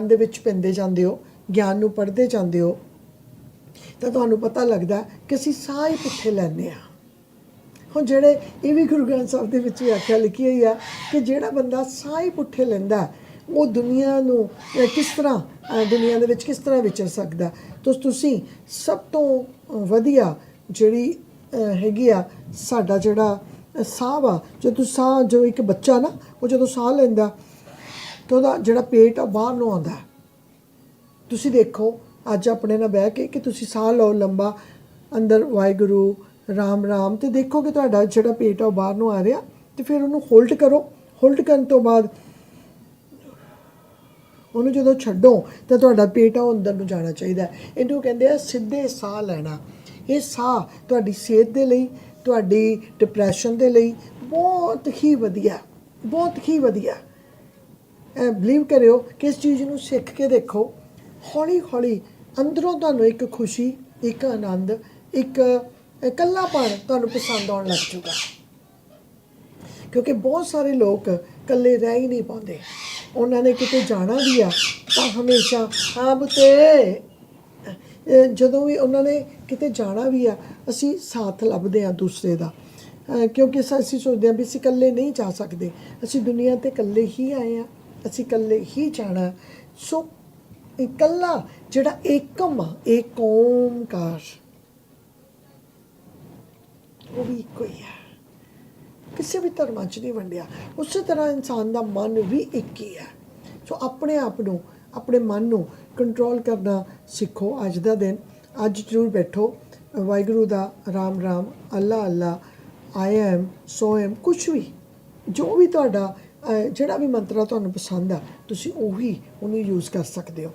ਗਿਆਨ ਦੇ ਵਿੱਚ ਪੈਂਦੇ ਜਾਂਦੇ ਹੋ ਗਿਆਨ ਨੂੰ ਪੜ੍ਹਦੇ ਜਾਂਦੇ ਹੋ ਤਾਂ ਤੁਹਾਨੂੰ ਪਤਾ ਲੱਗਦਾ ਕਿ ਅਸੀਂ ਸਾਹ ਹੀ ਪੁੱਠੇ ਲੈਂਦੇ ਆ ਹੁਣ ਜਿਹੜੇ ਇਹ ਵੀ ਗੁਰੂ ਗ੍ਰੰਥ ਸਾਹਿਬ ਦੇ ਵਿੱਚ ਵਿਆਖਿਆ ਲਿਖੀ ਹੋਈ ਆ ਕਿ ਜਿਹੜਾ ਬੰਦਾ ਸਾਹ ਹੀ ਪੁੱਠੇ ਲੈਂਦਾ ਉਹ ਦੁਨੀਆ ਨੂੰ ਕਿਸ ਤਰ੍ਹਾਂ ਅਹ, ਦੁਨੀਆ ਦੇ ਵਿੱਚ ਕਿਸ ਤਰ੍ਹਾਂ ਵਿਚਰ ਸਕਦਾ ਤਾਂ ਤੁਸੀਂ ਸਭ ਤੋਂ ਵਧੀਆ ਜਿਹੜੀ ਹੈਗੀ ਆ ਸਾਡਾ ਜਿਹੜਾ ਸਾਹ ਵਾ ਜਦੋਂ ਸਾਹ ਜੋ ਇੱਕ ਬੱਚਾ ਨਾ ਉਹ ਜਦੋਂ ਸਾਹ ਲੈਂਦਾ ਤਾਂ ਉਹਦਾ ਜਿਹੜਾ ਪੇਟ ਆ ਬਾਹਰ ਨੂੰ ਆਉਂਦਾ ਤੁਸੀਂ ਦੇਖੋ, ਅੱਜ ਆਪਣੇ ਨਾਲ ਬਹਿ ਕੇ ਕਿ ਤੁਸੀਂ ਸਾਹ ਲਓ ਲੰਬਾ, ਅੰਦਰ ਵਾਹਿਗੁਰੂ, ਰਾਮ ਰਾਮ, ਤੇ ਦੇਖੋ ਕਿ ਤੁਹਾਡਾ ਜਿਹੜਾ ਪੇਟ ਆ, ਉਹ ਬਾਹਰ ਨੂੰ ਆ ਰਿਹਾ, ਤੇ ਫਿਰ ਉਹਨੂੰ ਹੋਲਡ ਕਰੋ। ਹੋਲਡ ਕਰਨ ਤੋਂ ਬਾਅਦ ਉਹਨੂੰ ਜਦੋਂ ਛੱਡੋ, ਤਾਂ ਤੁਹਾਡਾ ਪੇਟ ਆ, ਉਹ ਅੰਦਰ ਨੂੰ ਜਾਣਾ ਚਾਹੀਦਾ ਹੈ। ਇਹਨੂੰ ਕਹਿੰਦੇ ਆ ਸਿੱਧੇ ਸਾਹ ਲੈਣਾ। ਇਹ ਸਾਹ ਤੁਹਾਡੀ ਸਿਹਤ ਦੇ ਲਈ, ਤੁਹਾਡੀ ਡਿਪਰੈਸ਼ਨ ਦੇ ਲਈ ਬਹੁਤ ਹੀ ਵਧੀਆ, ਬਹੁਤ ਹੀ ਵਧੀਆ। ਬਲੀਵ ਕਰਿਓ ਕਿ ਇਸ ਚੀਜ਼ ਨੂੰ ਸਿੱਖ ਕੇ ਦੇਖੋ। ਹੌਲੀ ਹੌਲੀ ਅੰਦਰੋਂ ਤੁਹਾਨੂੰ ਇੱਕ ਖੁਸ਼ੀ, ਇੱਕ ਆਨੰਦ, ਇੱਕ, ਇਕੱਲਾਪਣ ਤੁਹਾਨੂੰ ਪਸੰਦ ਆਉਣ ਲੱਗ ਜੂਗਾ ਕਿਉਂਕਿ ਬਹੁਤ ਸਾਰੇ ਲੋਕ ਇਕੱਲੇ ਰਹਿ ਹੀ ਨਹੀਂ ਪਾਉਂਦੇ। ਉਹਨਾਂ ਨੇ ਕਿਤੇ ਜਾਣਾ ਵੀ ਆ, ਤਾਂ ਹਮੇਸ਼ਾ ਹਾਂ ਬੁੱਤੇ ਜਦੋਂ ਵੀ ਉਹਨਾਂ ਨੇ ਕਿਤੇ ਜਾਣਾ ਵੀ ਆ, ਅਸੀਂ ਸਾਥ ਲੱਭਦੇ ਆ ਦੂਸਰੇ ਦਾ। ਕਿਉਂਕਿ ਸ- ਅਸੀਂ ਸੋਚਦੇ ਆ ਵੀ ਅਸੀਂ ਇਕੱਲੇ ਨਹੀਂ ਜਾ ਸਕਦੇ। ਅਸੀਂ ਦੁਨੀਆ ਤੇ ਇਕੱਲੇ ਹੀ ਆਏ ਆ ਅਸੀਂ ਇਕੱਲੇ ਹੀ ਜਾਣਾ। ਸੋ ਇਕੱਲਾ ਜਿਹੜਾ ਏਕਮ ਆ ਏਕ ਓਮਕਾਰ ਉਹ ਵੀ ਇੱਕੋ ਹੀ ਹੈ ਕਿਸੇ ਵੀ ਧਰਮਾਂ 'ਚ ਨਹੀਂ ਵੰਡਿਆ। ਉਸੇ ਤਰ੍ਹਾਂ ਇਨਸਾਨ ਦਾ ਮਨ ਵੀ ਇੱਕ ਹੀ ਹੈ ਸੋ ਆਪਣੇ ਆਪ ਨੂੰ, ਆਪਣੇ ਮਨ ਨੂੰ ਕੰਟਰੋਲ ਕਰਨਾ ਸਿੱਖੋ ਅੱਜ ਦਾ ਦਿਨ। ਅੱਜ ਜ਼ਰੂਰ ਬੈਠੋ। ਵਾਹਿਗੁਰੂ ਦਾ Ram Ram, Allah Allah I am so am ਕੁਛ ਵੀ, ਜੋ ਵੀ ਤੁਹਾਡਾ ਜਿਹੜਾ ਵੀ ਮੰਤਰਾ ਤੁਹਾਨੂੰ ਪਸੰਦ ਆ, ਤੁਸੀਂ ਉਹੀ ਉਹਨੂੰ ਯੂਜ਼ ਕਰ ਸਕਦੇ ਹੋ।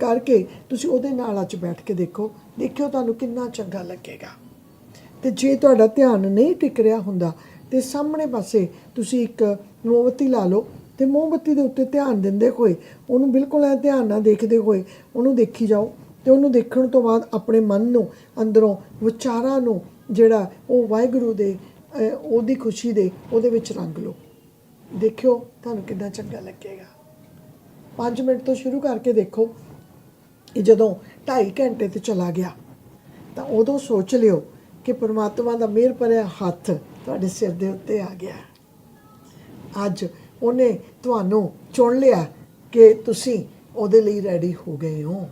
ਕਰਕੇ ਤੁਸੀਂ ਉਹਦੇ ਨਾਲ ਅੱਜ ਬੈਠ ਕੇ ਦੇਖੋ, ਦੇਖਿਓ ਤੁਹਾਨੂੰ ਕਿੰਨਾ ਚੰਗਾ ਲੱਗੇਗਾ। ਤੇ ਜੇ ਤੁਹਾਡਾ ਧਿਆਨ ਨਹੀਂ ਟਿਕ ਰਿਹਾ ਹੁੰਦਾ, ਤੇ ਸਾਹਮਣੇ ਪਾਸੇ ਤੁਸੀਂ ਇੱਕ ਮੋਮਬੱਤੀ ਲਾ ਲਓ, ਤੇ ਮੋਮਬੱਤੀ ਦੇ ਉੱਤੇ ਧਿਆਨ ਦਿੰਦੇ ਹੋਏ, ਉਹਨੂੰ ਬਿਲਕੁਲ ਐ ਧਿਆਨ ਨਾਲ ਦੇਖਦੇ ਹੋਏ ਉਹਨੂੰ ਦੇਖੀ ਜਾਓ, ਤੇ ਉਹਨੂੰ ਦੇਖਣ ਤੋਂ ਬਾਅਦ ਆਪਣੇ ਮਨ ਨੂੰ, ਅੰਦਰੋਂ ਵਿਚਾਰਾਂ ਨੂੰ ਜਿਹੜਾ ਉਹ ਵਾਹਿਗੁਰੂ ਦੇ ਉਹਦੀ ਖੁਸ਼ੀ ਦੇ ਉਹਦੇ ਵਿੱਚ ਰੰਗ ਲਓ। ਦੇਖਿਓ ਤੁਹਾਨੂੰ ਕਿੰਨਾ ਚੰਗਾ ਲੱਗੇਗਾ। 5 ਮਿੰਟ ਤੋਂ ਸ਼ੁਰੂ ਕਰਕੇ ਦੇਖੋ ਇਹ ਜਦੋਂ 2.5 ਘੰਟੇ ਤੇ ਚਲਾ ਗਿਆ, ਤਾਂ ਉਦੋਂ ਸੋਚ ਲਿਓ ਕਿ ਪਰਮਾਤਮਾ ਦਾ ਮਿਹਰ ਭਰਿਆ ਹੱਥ ਤੁਹਾਡੇ ਸਿਰ ਦੇ ਉੱਤੇ ਆ ਗਿਆ। ਅੱਜ ਉਹਨੇ ਤੁਹਾਨੂੰ ਚੁਣ ਲਿਆ ਕਿ ਤੁਸੀਂ ਉਹਦੇ ਲਈ ਰੈਡੀ ਹੋ ਗਏ ਹੋ।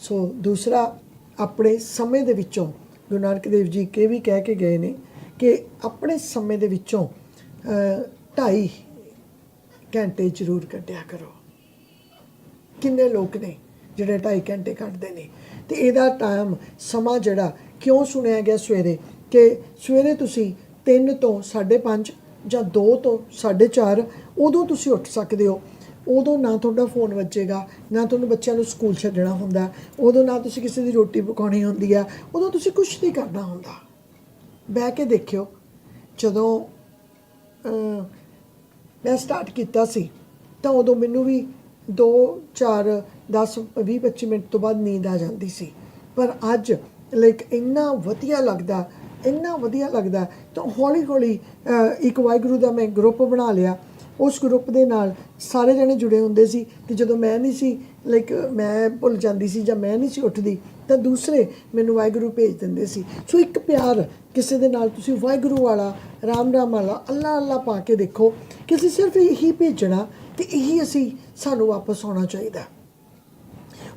ਸੋ ਦੂਸਰਾ, ਆਪਣੇ ਸਮੇਂ ਦੇ ਵਿੱਚੋਂ ਗੁਰੂ ਨਾਨਕ ਦੇਵ ਜੀ ਕੇ ਵੀ ਕਹਿ ਕੇ ਗਏ ਨੇ ਕਿ ਆਪਣੇ ਸਮੇਂ ਦੇ ਵਿੱਚੋਂ ਢਾਈ ਘੰਟੇ ਜ਼ਰੂਰ ਕੱਢਿਆ ਕਰੋ। ਕਿੰਨੇ ਲੋਕ ਨੇ ਜਿਹੜੇ ਢਾਈ ਘੰਟੇ ਕੱਢਦੇ ਨੇ? ਤੇ ਇਹਦਾ ਟਾਈਮ ਸਮਾਂ ਜਿਹੜਾ, ਕਿਉਂ ਸੁਣਿਆ ਗਿਆ ਸਵੇਰੇ? ਕਿ ਸਵੇਰੇ ਤੁਸੀਂ 3 ਤੋਂ 5:30 ਜਾਂ 2 ਤੋਂ 4:30 ਉਦੋਂ ਤੁਸੀਂ ਉੱਠ ਸਕਦੇ ਹੋ। ਉਦੋਂ ਨਾ ਤੁਹਾਡਾ ਫੋਨ ਵੱਜੇਗਾ, ਨਾ ਤੁਹਾਨੂੰ ਬੱਚਿਆਂ ਨੂੰ ਸਕੂਲ ਛੱਡਣਾ ਹੁੰਦਾ। ਉਦੋਂ ਨਾ ਤੁਸੀਂ ਕਿਸੇ ਦੀ ਰੋਟੀ ਪਕਾਉਣੀ ਹੁੰਦੀ ਆ। ਉਦੋਂ ਤੁਸੀਂ ਕੁਝ ਨਹੀਂ ਕਰਨਾ ਹੁੰਦਾ। ਬਹਿ ਕੇ ਦੇਖਿਓ, ਜਦੋਂ ਮੈਂ ਸਟਾਰਟ ਕੀਤਾ ਸੀ। ਤਾਂ ਉਦੋਂ ਮੈਨੂੰ ਵੀ 2 4 10 20 25 ਮਿੰਟ ਤੋਂ ਬਾਅਦ ਨੀਂਦ ਆ ਜਾਂਦੀ ਸੀ। ਪਰ ਅੱਜ ਲਾਈਕ ਇੰਨਾ ਵਧੀਆ ਲੱਗਦਾ, ਇੰਨਾ ਵਧੀਆ ਲੱਗਦਾ। ਤਾਂ ਹੌਲੀ ਹੌਲੀ ਇੱਕ ਵਾਹਿਗੁਰੂ ਦਾ ਮੈਂ ਗਰੁੱਪ ਬਣਾ ਲਿਆ। ਉਸ ਗਰੁੱਪ ਦੇ ਨਾਲ ਸਾਰੇ ਜਣੇ ਜੁੜੇ ਹੁੰਦੇ ਸੀ ਤੇ ਜਦੋਂ ਮੈਂ ਨਹੀਂ ਸੀ ਲਾਈਕ ਮੈਂ ਭੁੱਲ ਜਾਂਦੀ ਸੀ ਜਾਂ ਮੈਂ ਨਹੀਂ ਸੀ ਉੱਠਦੀ, ਤਾਂ ਦੂਸਰੇ ਮੈਨੂੰ ਵਾਹਿਗੁਰੂ ਭੇਜ ਦਿੰਦੇ ਸੀ। ਸੋ ਇੱਕ ਪਿਆਰ ਕਿਸੇ ਦੇ ਨਾਲ ਤੁਸੀਂ ਵਾਹਿਗੁਰੂ ਵਾਲਾ, ਰਾਮ ਰਾਮ ਵਾਲਾ, ਅੱਲਾ ਅੱਲਾ ਪਾ ਕੇ ਦੇਖੋ ਕਿ ਅਸੀਂ ਸਿਰਫ ਇਹੀ ਭੇਜਣਾ ਤੇ ਇਹੀ ਅਸੀਂ ਸਾਨੂੰ ਵਾਪਸ ਆਉਣਾ ਚਾਹੀਦਾ।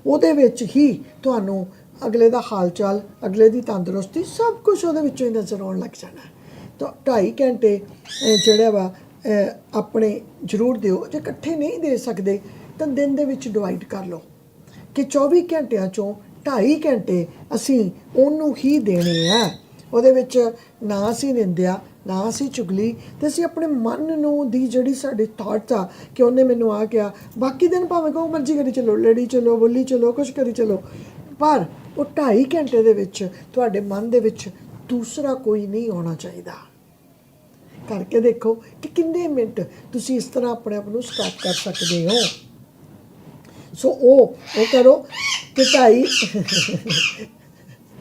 ਉਹਦੇ ਵਿੱਚ ਹੀ ਤੁਹਾਨੂੰ ਅਗਲੇ ਦਾ ਹਾਲ ਚਾਲ, ਅਗਲੇ ਦੀ ਤੰਦਰੁਸਤੀ ਸਭ ਕੁਝ ਉਹਦੇ ਵਿੱਚੋਂ ਹੀ ਨਜ਼ਰ ਆਉਣ ਲੱਗ ਜਾਣਾ। ਤਾਂ 2.5 ਘੰਟੇ ਜਿਹੜਾ ਵਾ ਆਪਣੇ ਜ਼ਰੂਰ ਦਿਓ, ਜੇ ਇਕੱਠੇ ਨਹੀਂ ਦੇ ਸਕਦੇ, ਤਾਂ ਦਿਨ ਦੇ ਵਿੱਚ ਡਿਵਾਈਡ ਕਰ ਲਓ ਕਿ 24 ਘੰਟਿਆਂ ਚੋਂ 2.5 ਘੰਟੇ ਅਸੀਂ ਉਹਨੂੰ ਹੀ ਦੇਣੇ ਆ। ਉਹਦੇ ਵਿੱਚ ਨਾ ਅਸੀਂ ਨਿੰਦਿਆ, ਨਾ ਅਸੀਂ ਚੁਗਲੀ, ਤੇ ਅਸੀਂ ਆਪਣੇ ਮਨ ਨੂੰ ਦੀ ਜਿਹੜੀ ਸਾਡੇ ਥਾਟਸ ਆ, ਕਿ ਉਹਨੇ ਮੈਨੂੰ ਆ ਕਿਹਾ, ਬਾਕੀ ਦਿਨ ਭਾਵੇਂ ਕੋ ਮਰਜ਼ੀ ਕਰੀ ਚਲੋ, ਲੜੀ ਚਲੋ, ਬੋਲੀ ਚਲੋ, ਕੁਛ ਕਰੀ ਚਲੋ, ਪਰ ਉਹ 2.5 ਘੰਟੇ ਦੇ ਵਿੱਚ ਤੁਹਾਡੇ ਮਨ ਦੇ ਵਿੱਚ ਦੂਸਰਾ ਕੋਈ ਨਹੀਂ ਆਉਣਾ ਚਾਹੀਦਾ। ਕਰਕੇ ਦੇਖੋ ਕਿ ਕਿੰਨੇ ਮਿੰਟ ਤੁਸੀਂ ਇਸ ਤਰ੍ਹਾਂ ਆਪਣੇ ਆਪ ਨੂੰ ਸਟਾਪ ਕਰ ਸਕਦੇ ਹੋ। ਸੋ ਉਹ ਉਹ ਕਰੋ ਕਿ ਭਾਈ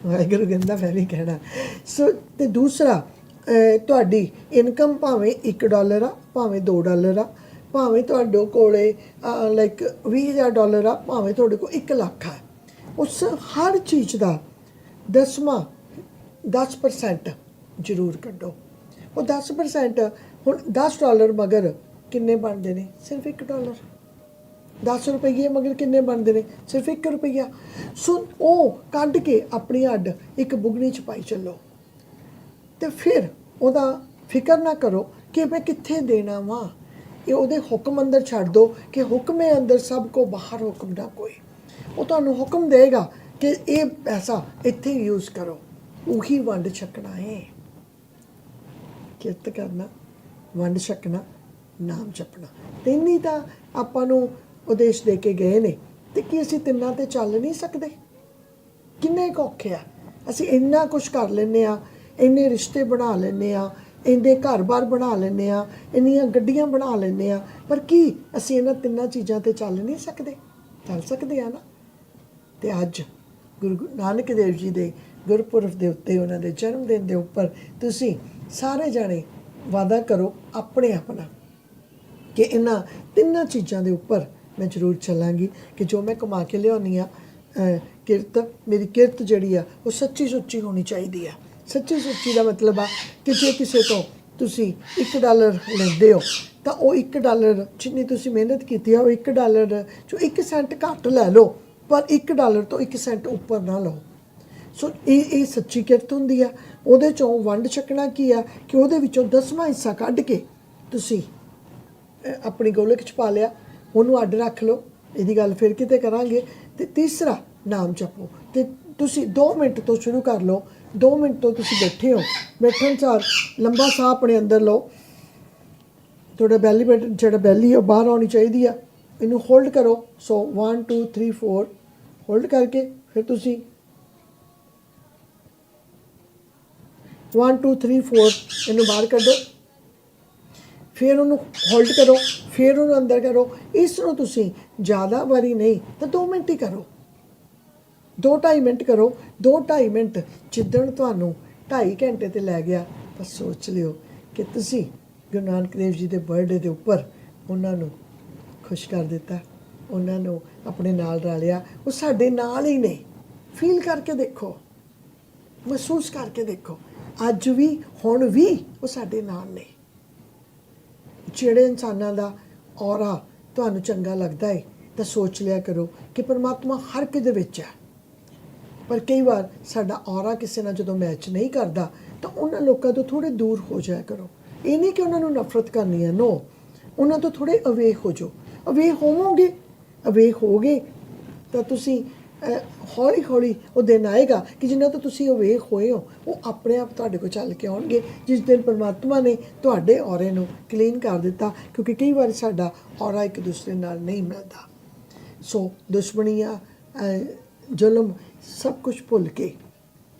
ਵਾਹਿਗੁਰੂ ਗੰਦਾ ਮੈਂ ਵੀ ਕਹਿਣਾ। ਸੋ ਤੇ ਦੂਸਰਾ ਤੁਹਾਡੀ ਇਨਕਮ ਭਾਵੇਂ 1 ਡਾਲਰ ਆ, ਭਾਵੇਂ 2 ਡਾਲਰ ਆ, ਭਾਵੇਂ ਤੁਹਾਡੇ ਕੋਲੇ ਲਾਈਕ 20000 ਡਾਲਰ ਆ, ਭਾਵੇਂ ਤੁਹਾਡੇ ਕੋਲ 1 ਲੱਖ ਆ। ਉਸ ਹਰ ਚੀਜ਼ ਦਾ ਦਸਵਾਂ 10% ਜ਼ਰੂਰ ਕੱਢੋ। ਉਹ 10% ਹੁਣ 10 ਡਾਲਰ ਮਗਰ ਕਿੰਨੇ ਬਣਦੇ ਨੇ? ਸਿਰਫ 1 ਡਾਲਰ 10 ਰੁਪਏ ਮਗਰ ਕਿੰਨੇ ਬਣਦੇ ਨੇ? ਸਿਰਫ 1 ਰੁਪਈਆ। ਸੋ ਉਹ ਕੱਢ ਕੇ ਆਪਣੀ ਅੱਡ ਇੱਕ ਬੁਗਨੀ ਚ ਪਾਈ ਚੱਲੋ। ਤੇ ਫਿਰ ਉਹਦਾ ਫਿਕਰ ਨਾ ਕਰੋ ਕਿ ਮੈਂ ਕਿੱਥੇ ਦੇਣਾ ਵਾਂ। ਇਹ ਉਹਦੇ ਹੁਕਮ ਅੰਦਰ ਛੱਡ ਦੋ ਕਿ ਹੁਕਮੇ ਅੰਦਰ ਸਭ ਕੋ ਬਾਹਰ ਹੁਕਮ ਨਾ ਕੋਈ। ਉਹ ਤੁਹਾਨੂੰ ਹੁਕਮ ਦੇਗਾ ਕਿ ਇਹ ਪੈਸਾ ਇੱਥੇ ਯੂਜ਼ ਕਰੋ। ਉਹੀ ਵੰਡ ਛਕਣਾ ਹੈ। ਕਿਰਤ ਕਰਨਾ, ਵੰਡ ਛਕਣਾ, ਨਾਮ ਜਪਣਾ। ਤਿੰਨ ਹੀ ਤਾਂ ਆਪਾਂ ਨੂੰ ਉਦੇਸ਼ ਦੇ ਕੇ ਗਏ ਨੇ। ਤੇ ਕੀ ਅਸੀਂ ਤਿੰਨਾਂ ਤੇ ਚੱਲ ਨਹੀਂ ਸਕਦੇ? ਕਿੰਨੇ ਕੁ ਔਖੇ ਆ। ਅਸੀਂ ਇੰਨਾ ਕੁਝ ਕਰ ਲੈਨੇ ਆ ਇੰਨੇ ਰਿਸ਼ਤੇ ਬਣਾ ਲੈਨੇ ਆ ਇੰਨੇ ਘਰ-ਬਾਰ ਬਣਾ ਲੈਨੇ ਆ ਇੰਨੀਆਂ ਗੱਡੀਆਂ ਬਣਾ ਲੈਨੇ ਆ ਪਰ ਕੀ ਅਸੀਂ ਇਹਨਾਂ ਤਿੰਨਾਂ ਚੀਜ਼ਾਂ ਤੇ ਚੱਲ ਨਹੀਂ ਸਕਦੇ? ਚੱਲ ਸਕਦੇ ਆ ਨਾ। ਤੇ ਅੱਜ ਗੁਰੂ ਨਾਨਕ ਦੇਵ ਜੀ ਦੇ ਗੁਰਪੁਰਬ ਦੇ ਉੱਤੇ, ਉਹਨਾਂ ਦੇ ਜਨਮ ਦਿਨ ਦੇ ਉੱਪਰ ਤੁਸੀਂ ਸਾਰੇ ਜਾਣੇ ਵਾਦਾ ਕਰੋ ਆਪਣੇ ਆਪਣਾ ਕਿ ਇਹਨਾਂ ਤਿੰਨਾਂ ਚੀਜ਼ਾਂ ਦੇ ਉੱਪਰ ਮੈਂ ਜ਼ਰੂਰ ਚੱਲਾਂਗੀ ਕਿ ਜੋ ਮੈਂ ਕਮਾ ਕੇ ਲਿਆਉਣੀ ਆ ਕਿਰਤ, ਮੇਰੀ ਕਿਰਤ ਜਿਹੜੀ ਆ, ਉਹ ਸੱਚੀ ਸੁੱਚੀ ਹੋਣੀ ਚਾਹੀਦੀ ਆ। ਸੱਚੀ ਸੁੱਚੀ ਦਾ ਮਤਲਬ ਆ ਕਿ ਜੇ ਕਿਸੇ ਤੋਂ ਤੁਸੀਂ 1 ਡਾਲਰ ਲੈਂਦੇ ਹੋ, ਤਾਂ ਉਹ 1 ਡਾਲਰ ਜਿੰਨੀ ਤੁਸੀਂ ਮਿਹਨਤ ਕੀਤੀ ਆ, ਉਹ 1 ਡਾਲਰ ਚੋਂ 1 ਸੈਂਟ ਘੱਟ ਲੈ ਲਓ, ਪਰ 1 ਡਾਲਰ ਤੋਂ 1 ਸੈਂਟ ਉੱਪਰ ਨਾ ਲਓ। ਸੋ ਇਹ ਇਹ ਸੱਚੀ ਕਿਰਤ ਹੁੰਦੀ ਆ। ਉਹਦੇ ਚੋਂ ਵੰਡ ਛਕਣਾ ਕੀ ਆ ਕਿ ਉਹਦੇ ਵਿੱਚੋਂ ਦਸਵਾਂ ਹਿੱਸਾ ਕੱਢ ਕੇ ਤੁਸੀਂ ਆਪਣੀ ਗੋਲਕ ਚ ਪਾ ਲਿਆ। ਉਹਨੂੰ ਅੱਡ ਰੱਖ ਲਓ। ਇਹਦੀ ਗੱਲ ਫਿਰ ਕਿਤੇ ਕਰਾਂਗੇ। ਤੇ ਤੀਸਰਾ ਨਾਮ ਜਪੋ। ਤੇ ਤੁਸੀਂ 2 ਮਿੰਟ ਤੋਂ ਸ਼ੁਰੂ ਕਰ ਲਓ। 2 ਮਿੰਟ ਤੋਂ ਤੁਸੀਂ ਬੈਠੇ ਹੋ। ਬੈਠਣ ਸਾਰ ਲੰਬਾ ਸਾਹ ਆਪਣੇ ਅੰਦਰ ਲਓ। ਤੁਹਾਡਾ ਬੈਲੀ ਬਟਨ ਜਿਹੜਾ ਬੈਲੀ ਹੈ ਉਹ ਬਾਹਰ ਆਉਣੀ ਚਾਹੀਦੀ ਆ। ਇਹਨੂੰ ਹੋਲਡ ਕਰੋ। ਸੋ 1 2 3 4 ਹੋਲਡ ਕਰਕੇ ਫਿਰ ਤੁਸੀਂ 1 2 3 4 ਇਹਨੂੰ ਬਾਹਰ ਕੱਢੋ। ਫਿਰ ਉਹਨੂੰ ਹੋਲਡ ਕਰੋ, ਫਿਰ ਉਹਨੂੰ ਅੰਦਰ ਕਰੋ। ਇਸ ਨੂੰ ਤੁਸੀਂ ਜ਼ਿਆਦਾ ਵਾਰੀ ਨਹੀਂ ਤਾਂ 2 ਮਿੰਟ ਹੀ ਕਰੋ। 2.5 ਮਿੰਟ ਕਰੋ। 2.5 ਮਿੰਟ ਜਿੱਦਣ ਤੁਹਾਨੂੰ 2.5 ਘੰਟੇ ਤੇ ਲੈ ਗਿਆ, ਤਾਂ ਸੋਚ ਲਿਓ ਕਿ ਤੁਸੀਂ ਗੁਰੂ ਨਾਨਕ ਦੇਵ ਜੀ ਦੇ ਬਰਥਡੇ ਦੇ ਉੱਪਰ ਉਹਨਾਂ ਨੂੰ ਖੁਸ਼ ਕਰ ਦਿੱਤਾ, ਉਹਨਾਂ ਨੂੰ ਆਪਣੇ ਨਾਲ ਰਲਿਆ ਉਹ ਸਾਡੇ ਨਾਲ ਹੀ ਨੇ। ਫੀਲ ਕਰਕੇ ਦੇਖੋ। ਮਹਿਸੂਸ ਕਰਕੇ ਦੇਖੋ। ਅੱਜ ਵੀ, ਹੁਣ ਵੀ ਉਹ ਸਾਡੇ ਨਾਲ ਨੇ। ਜਿਹੜੇ ਇਨਸਾਨਾਂ ਦਾ ਔਰਾ ਤੁਹਾਨੂੰ ਚੰਗਾ ਲੱਗਦਾ ਹੈ ਤਾਂ ਸੋਚ ਲਿਆ ਕਰੋ ਕਿ ਪਰਮਾਤਮਾ ਹਰ ਇੱਕ ਦੇ ਵਿੱਚ ਹੈ। ਪਰ ਕਈ ਵਾਰ ਸਾਡਾ ਔਰਾ ਕਿਸੇ ਨਾਲ ਜਦੋਂ ਮੈਚ ਨਹੀਂ ਕਰਦਾ, ਤਾਂ ਉਹਨਾਂ ਲੋਕਾਂ ਤੋਂ ਥੋੜੇ ਦੂਰ ਹੋ ਜਾਇਆ ਕਰੋ। ਇਹ ਨਹੀਂ ਕਿ ਉਹਨਾਂ ਨੂੰ ਨਫ਼ਰਤ ਕਰਨੀ ਹੈ ਨੋ ਉਹਨਾਂ ਤੋਂ ਥੋੜੇ ਅਵੇ ਹੋ ਜਾਓ। ਅਵੇ ਹੋਵੋਗੇ ਅਵੇ ਹੋਗੇ ਤਾਂ ਤੁਸੀਂ ਹੌਲੀ ਹੌਲੀ ਉਹ ਦਿਨ ਆਏਗਾ ਕਿ ਜਿੰਨਾ ਤੋਂ ਤੁਸੀਂ ਉਹ ਵੇਖ ਹੋਏ ਹੋ, ਉਹ ਆਪਣੇ ਆਪ ਤੁਹਾਡੇ ਕੋਲ ਚੱਲ ਕੇ ਆਉਣਗੇ। ਜਿਸ ਦਿਨ ਪਰਮਾਤਮਾ ਨੇ ਤੁਹਾਡੇ ਔਰੇ ਨੂੰ ਕਲੀਨ ਕਰ ਦਿੱਤਾ, ਕਿਉਂਕਿ ਕਈ ਵਾਰ ਸਾਡਾ ਔਰਾ ਇੱਕ ਦੂਸਰੇ ਨਾਲ ਨਹੀਂ ਮਿਲਦਾ। ਸੋ ਦੁਸ਼ਮਣੀਆਂ ਜ਼ੁਲਮ ਸਭ ਕੁਝ ਭੁੱਲ ਕੇ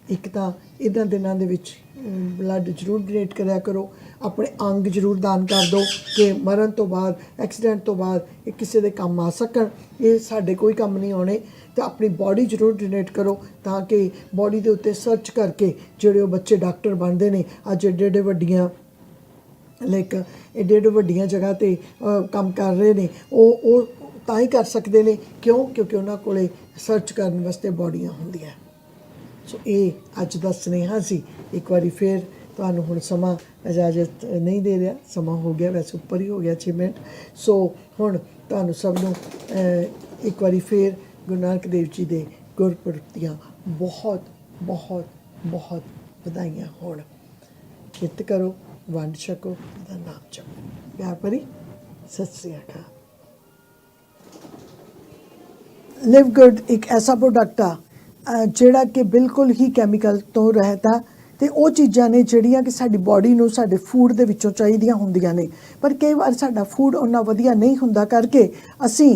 ਇੱਕ ਤਾਂ ਇਹਨਾਂ ਦਿਨਾਂ ਦੇ ਵਿੱਚ ਬਲੱਡ ਜ਼ਰੂਰ ਡੋਨੇਟ ਕਰਿਆ ਕਰੋ। ਆਪਣੇ ਅੰਗ ਜ਼ਰੂਰ ਦਾਨ ਕਰ ਦਿਓ ਕਿ ਮਰਨ ਤੋਂ ਬਾਅਦ ਐਕਸੀਡੈਂਟ ਤੋਂ ਬਾਅਦ ਇਹ ਕਿਸੇ ਦੇ ਕੰਮ ਆ ਸਕਣ। ਇਹ ਸਾਡੇ ਕੋਈ ਕੰਮ ਨਹੀਂ ਆਉਣੇ। ਤੇ ਆਪਣੀ ਬਾਡੀ ਜ਼ਰੂਰ ਡੋਨੇਟ ਕਰੋ ਤਾਂ ਕਿ ਬਾਡੀ ਦੇ ਉੱਤੇ ਸਰਚ ਕਰਕੇ ਜਿਹੜੇ ਉਹ ਬੱਚੇ ਡਾਕਟਰ ਬਣਦੇ ਨੇ, ਅੱਜ ਏਡੇ ਏਡੇ ਵੱਡੀਆਂ ਲਾਈਕ ਏਡੇ ਏਡੇ ਵੱਡੀਆਂ ਜਗ੍ਹਾ ਤੇ ਕੰਮ ਕਰ ਰਹੇ ਨੇ, ਉਹ ਉਹ ਤਾਂ ਹੀ ਕਰ ਸਕਦੇ ਨੇ। ਕਿਉਂ? ਕਿਉਂਕਿ ਉਹਨਾਂ ਕੋਲੇ ਸਰਚ ਕਰਨ ਵਾਸਤੇ ਬਾਡੀਆਂ ਹੁੰਦੀਆਂ। ਸੋ ਇਹ ਅੱਜ ਦਾ ਸੁਨੇਹਾ ਸੀ। ਇੱਕ ਵਾਰੀ ਫੇਰ ਤੁਹਾਨੂੰ ਹੁਣ ਸਮਾਂ ਇਜਾਜ਼ਤ ਨਹੀਂ ਦੇ ਰਿਹਾ। ਸਮਾਂ ਹੋ ਗਿਆ, ਵੈਸੇ ਉੱਪਰ ਹੀ ਹੋ ਗਿਆ 6 ਮਿੰਟ। ਸੋ ਹੁਣ ਤੁਹਾਨੂੰ ਸਭ ਨੂੰ ਇੱਕ ਵਾਰੀ ਫੇਰ ਗੁਰੂ ਨਾਨਕ ਦੇਵ ਜੀ ਦੇ ਗੁਰਪੁਰਬ ਦੀਆਂ ਬਹੁਤ ਬਹੁਤ ਬਹੁਤ ਵਧਾਈਆਂ ਹੋਣ। ਕਿਰਤ ਕਰੋ, ਵੰਡ ਛਕੋ ਦਾ ਨਾਮ ਜਪੋ। ਪਿਆਰ ਭਰੀ ਸਤਿ ਸ੍ਰੀ ਅਕਾਲ। ਲਿਵ ਗੁੱਡ ਇੱਕ ਐਸਾ ਪ੍ਰੋਡਕਟ ਆ ਜਿਹੜਾ ਕਿ ਬਿਲਕੁਲ ਹੀ ਕੈਮੀਕਲ ਤੋਂ ਰਹਿਤਾ ਤੇ ਉਹ ਚੀਜ਼ਾਂ ਨੇ ਜਿਹੜੀਆਂ ਕਿ ਸਾਡੀ ਬਾਡੀ ਨੂੰ ਸਾਡੇ ਫੂਡ ਦੇ ਵਿੱਚੋਂ ਚਾਹੀਦੀਆਂ ਹੁੰਦੀਆਂ ਨੇ। ਪਰ ਕਈ ਵਾਰ ਸਾਡਾ ਫੂਡ ਉਹਨਾਂ ਵਧੀਆ ਨਹੀਂ ਹੁੰਦਾ ਕਰਕੇ ਅਸੀਂ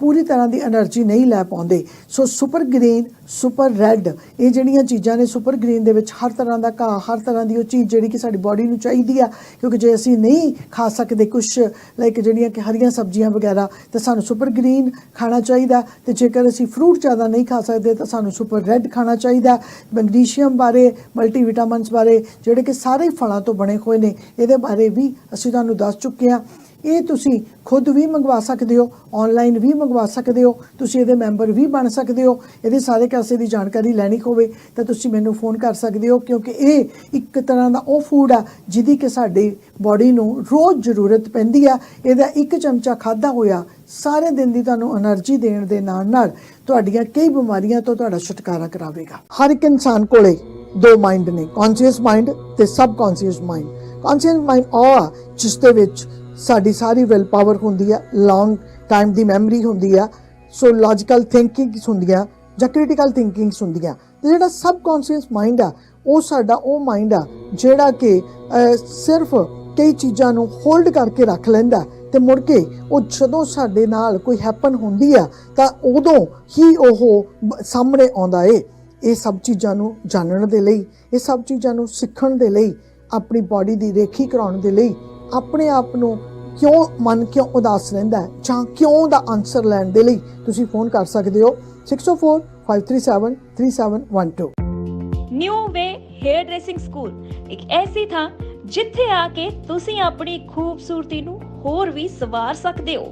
ਪੂਰੀ ਤਰ੍ਹਾਂ ਦੀ એનર્ਜੀ ਨਹੀਂ ਲੈ ਪਾਉਂਦੇ। So super green super red ਇਹ ਜਿਹੜੀਆਂ ਚੀਜ਼ਾਂ ਨੇ ਸੁਪਰ ਗ੍ਰੀਨ ਦੇ ਵਿੱਚ ਹਰ ਤਰ੍ਹਾਂ ਦਾ ਘਾਹ, ਹਰ ਤਰ੍ਹਾਂ ਦੀ ਉਹ ਚੀਜ਼ ਜਿਹੜੀ ਕਿ ਸਾਡੀ ਬਾਡੀ ਨੂੰ ਚਾਹੀਦੀ ਆ, ਕਿਉਂਕਿ ਜੇ ਅਸੀਂ ਨਹੀਂ ਖਾ ਸਕਦੇ ਕੁਝ ਲਾਈਕ ਜਿਹੜੀਆਂ ਕਿ ਹਰੀਆਂ ਸਬਜ਼ੀਆਂ ਵਗੈਰਾ, ਤਾਂ ਸਾਨੂੰ ਸੁਪਰ ਗ੍ਰੀਨ ਖਾਣਾ ਚਾਹੀਦਾ। ਤੇ ਜੇਕਰ ਅਸੀਂ ਫਰੂਟ ਜ਼ਿਆਦਾ ਨਹੀਂ ਖਾ ਸਕਦੇ, ਤਾਂ ਸਾਨੂੰ ਸੁਪਰ ਰੈੱਡ ਖਾਣਾ ਚਾਹੀਦਾ। ਮੈਗਨੀਸ਼ੀਅਮ ਬਾਰੇ ਮਲਟੀਵਿਟਾਮਿਨਸ ਬਾਰੇ, ਜਿਹੜੇ ਕਿ ਸਾਰੇ ਫਲਾਂ ਤੋਂ ਬਣੇ ਹੋਏ ਨੇ, ਇਹਦੇ ਬਾਰੇ ਵੀ ਅਸੀਂ ਤੁਹਾਨੂੰ ਦੱਸ ਚੁੱਕੇ ਹਾਂ। ਇਹ ਤੁਸੀਂ ਖੁਦ ਵੀ ਮੰਗਵਾ ਸਕਦੇ ਹੋ ਆਨਲਾਈਨ ਵੀ ਮੰਗਵਾ ਸਕਦੇ ਹੋ, ਤੁਸੀਂ ਇਹਦੇ ਮੈਂਬਰ ਵੀ ਬਣ ਸਕਦੇ ਹੋ। ਇਹਦੇ ਸਾਰੇ ਕਾਸੇ ਦੀ ਜਾਣਕਾਰੀ ਲੈਣੀ ਹੋਵੇ ਤਾਂ ਤੁਸੀਂ ਮੈਨੂੰ ਫੋਨ ਕਰ ਸਕਦੇ ਹੋ, ਕਿਉਂਕਿ ਇਹ ਇੱਕ ਤਰ੍ਹਾਂ ਦਾ ਉਹ ਫੂਡ ਆ, ਜਿਹਦੀ ਕਿ ਸਾਡੀ ਬਾਡੀ ਨੂੰ ਰੋਜ਼ ਜ਼ਰੂਰਤ ਪੈਂਦੀ ਆ। ਇਹਦਾ ਇੱਕ ਚਮਚਾ ਖਾਦਾ ਹੋਇਆ, ਸਾਰੇ ਦਿਨ ਦੀ ਤੁਹਾਨੂੰ એનર્ਜੀ ਦੇਣ ਦੇ ਨਾਲ ਨਾਲ ਤੁਹਾਡੀਆਂ ਕਈ ਬਿਮਾਰੀਆਂ ਤੋਂ ਤੁਹਾਡਾ ਛੁਟਕਾਰਾ ਕਰਾਵੇਗਾ। ਹਰ ਇੱਕ ਇਨਸਾਨ ਕੋਲੇ ਦੋ ਮਾਈਂਡ ਨੇ ਕੌਨਸ਼ੀਅਸ ਮਾਈਂਡ ਤੇ subconscious mind conscious mind ਉਹ ਆ ਜਿਸ ਦੇ ਵਿੱਚ ਸਾਡੀ ਸਾਰੀ ਵਿਲ ਪਾਵਰ ਹੁੰਦੀ ਆ ਲੌਂਗ ਟਾਈਮ ਦੀ ਮੈਮਰੀ ਹੁੰਦੀ ਆ ਸੋ ਲੌਜੀਕਲ ਥਿੰਕਿੰਗਸ ਹੁੰਦੀਆਂ ਜਾਂ ਕ੍ਰਿਟੀਕਲ ਥਿੰਕਿੰਗਸ ਹੁੰਦੀਆਂ। ਤੇ ਜਿਹੜਾ ਸਬ ਕੌਨਸ਼ੀਅਸ ਮਾਈਂਡ ਆ, ਉਹ ਸਾਡਾ ਉਹ ਮਾਈਂਡ ਆ, ਜਿਹੜਾ ਕਿ ਸਿਰਫ ਕਈ ਚੀਜ਼ਾਂ ਨੂੰ ਹੋਲਡ ਕਰਕੇ ਰੱਖ ਲੈਂਦਾ ਤੇ ਮੁੜ ਕੇ ਉਹ ਜਦੋਂ ਸਾਡੇ ਨਾਲ ਕੋਈ ਹੈਪਨ ਹੁੰਦੀ ਆ, ਤਾਂ ਉਦੋਂ ਹੀ ਉਹ ਸਾਹਮਣੇ ਆਉਂਦਾ ਏ। ਇਹ ਸਭ ਚੀਜ਼ਾਂ ਨੂੰ ਜਾਣਨ ਦੇ ਲਈ, ਇਹ ਸਭ ਚੀਜ਼ਾਂ ਨੂੰ ਸਿੱਖਣ ਦੇ ਲਈ, ਆਪਣੀ ਬਾਡੀ ਦੀ ਰੇਖੀ ਕਰਾਉਣ ਦੇ ਲਈ ਆਪਣੇ ਆਪ ਨੂੰ ਕਿਉਂ ਮਨ ਕਿਉਂ ਉਦਾਸ ਰਹਿੰਦਾ ਹੈ ਜਾਂ ਕਿਉਂ ਦਾ ਆਨਸਰ ਲੈਣ ਦੇ ਲਈ ਤੁਸੀਂ ਫੋਨ ਕਰ ਸਕਦੇ ਹੋ 604 537 3712 new way hair dressing school ਇੱਕ ਐਸੀ ਥਾਂ ਜਿੱਥੇ ਆ ਕੇ ਤੁਸੀਂ ਆਪਣੀ ਖੂਬਸੂਰਤੀ ਨੂੰ ਹੋਰ ਵੀ ਸਵਾਰ ਸਕਦੇ ਹੋ।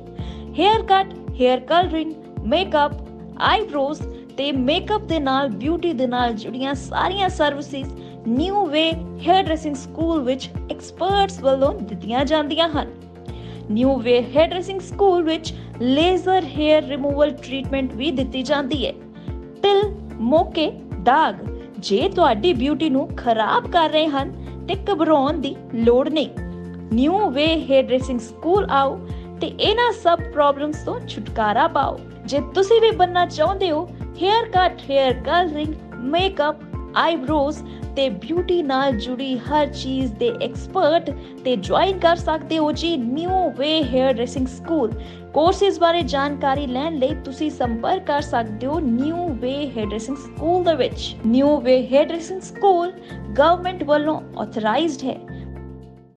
Haircut hair colouring makeup eyebrows ਤੇ ਮੇਕਅਪ ਦੇ ਨਾਲ ਬਿਊਟੀ ਦੇ ਨਾਲ ਜੁੜੀਆਂ ਸਾਰੀਆਂ services new way hair dressing school ਵਿੱਚ ਐਕਸਪਰਟਸ ਵੱਲੋਂ ਦਿੱਤੀਆਂ ਜਾਂਦੀਆਂ ਹਨ। New way hair dressing school ਵਿੱਚ ਲੇਜ਼ਰ ਹੇਅਰ ਰਿਮੂਵਲ ਟ੍ਰੀਟਮੈਂਟ ਵੀ ਦਿੱਤੀ ਜਾਂਦੀ ਹੈ। ਤਿਲ, ਮੋਕੇ, ਦਾਗ, ਜੇ ਤੁਹਾਡੀ ਬਿਊਟੀ ਨੂੰ ਖਰਾਬ ਕਰ ਰਹੇ ਹਨ ਤੇ ਘਬਰਾਉਣ ਦੀ ਲੋੜ ਨਹੀਂ। New way hair dressing school ਆਓ ਤੇ ਇਹਨਾਂ ਸਭ ਪ੍ਰੋਬਲਮਸ ਤੋਂ ਛੁਟਕਾਰਾ ਪਾਓ। ਜੇ ਤੁਸੀਂ ਵੀ ਬੰਨਾ ਚਾਹੁੰਦੇ ਹੋ haircut, hair colouring, makeup, eyebrows ਤੇ ਬਿਊਟੀ ਨਾਲ ਜੁੜੀ ਹਰ ਚੀਜ਼ ਦੇ ਐਕਸਪਰਟ ਤੇ ਜੁਆਇਨ ਕਰ ਸਕਦੇ ਹੋ ਜੀ new way hair dressing school courses ਬਾਰੇ ਜਾਣਕਾਰੀ ਲੈਣ ਲਈ ਤੁਸੀਂ ਸੰਪਰਕ ਕਰ ਸਕਦੇ ਹੋ new way hair dressing school ਦੇ ਵਿੱਚ। New way hair dressing school government ਵੱਲੋਂ ਆਥੋਰਾਈਜ਼ਡ ਹੈ।